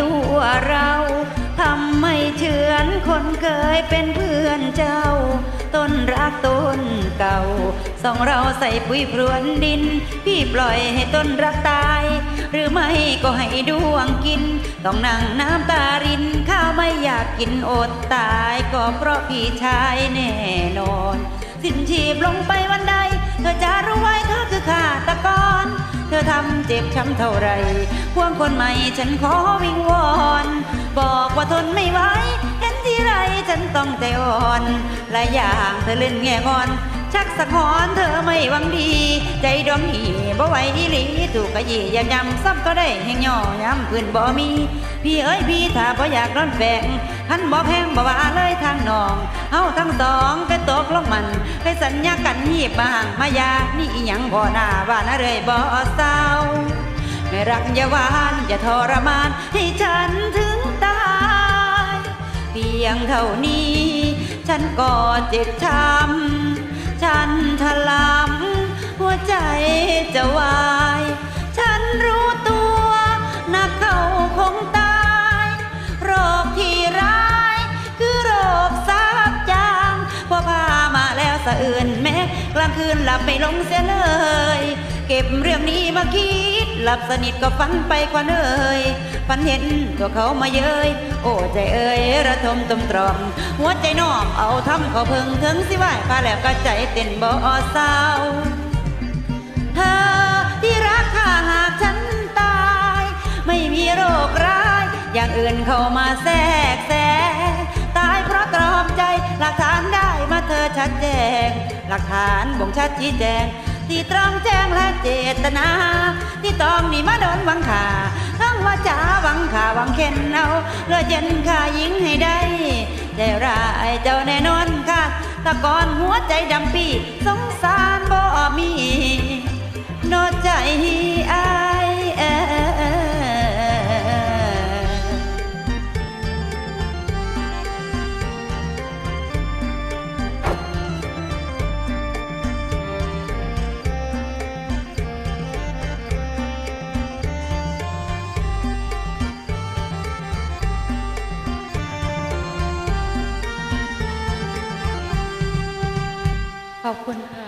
ตัวเราทำไม่เฉือนคนเคยเป็นเพื่อนเจ้า ต้นรักต้นเก่าสองเราใส่ปุ๋ยพรวนดิน พี่ปล่อยให้ต้นรักตาย หรือไม่ก็ให้ดวงกิน ต้องนั่งน้ำตาริน ข้าวไม่อยากกินอดตาย ก็เพราะพี่ชายแน่นอน สิ้นชีพลงไปวันใด เธอจะรู้ไว้เธอคือ ทำเจ็บช้ำเท่าไรพวงคนใหม่ฉันขอวิงวอน บอกว่าทนไม่ไหวเห็นที่ไรฉันต้องใจอ่อนหลายอย่างเธอเล่นแง่งอน ชักสะคอนเธอไม่หวังดี ใจดวงหีบ่ไหวอีหลีถูกกะยี่ยำยำซ้ำก็ได้แห่งย่อยำพื้นบ่มี พี่เอ้ยพี่ถ้าบ่อยากร้อนแฝงขันบ่แพงบ่ว่าเลยทางน้องเฮาทั้งสองก็ตกลงมันให้สัญญากันหีบมาห่างมายานี่อีหยังบ่น่าว่านะเลยบ่เศร้าไม่รักอย่าหวานอย่าทรมานให้ฉันถึงตายเพียงเท่านี้ ฉันก็เจ็บช้ำ ฉันถลำหัวใจจะวาย ฉันรู้ตัวนักเข้าคงตาย โรคที่ร้าย คือโรคทราบจางพอพามาแล้วสะอื่นแม้กลางคืนหลับไม่ลงเสียเลย เก็บเรื่องนี้มาคิด หลับสนิทก็ฝันไปกว่าเนยฝันเห็นตัวเขามาเย้ยโอ้ใจเอ่ยระทมตมตรอมหัวใจน้อมเอาทำเขาเพึงถึงสิไหวพาแล้วก็ใจเต้นบ่เศร้าเธอที่รักข้าหากฉันตาย ไม่มีโรคร้าย อย่างอื่นเข้ามาแทรกแซงตายเพราะตรอมใจหลักฐานได้มาเธอชัดแจ้งหลักฐานบ่งชัดชี้แจง ที่ตรองแจ้งและเจตนา ที่ต้องนี่มาโดนหวังขาทั้งว่าจาหวังขาหวังเข็นเอาเลือเย็นขายิงให้ได้ใจร้ายเจ้าแน่นอนค่ะตะกอนหัวใจดำปีสงสารบ่มี ขอบคุณค่ะ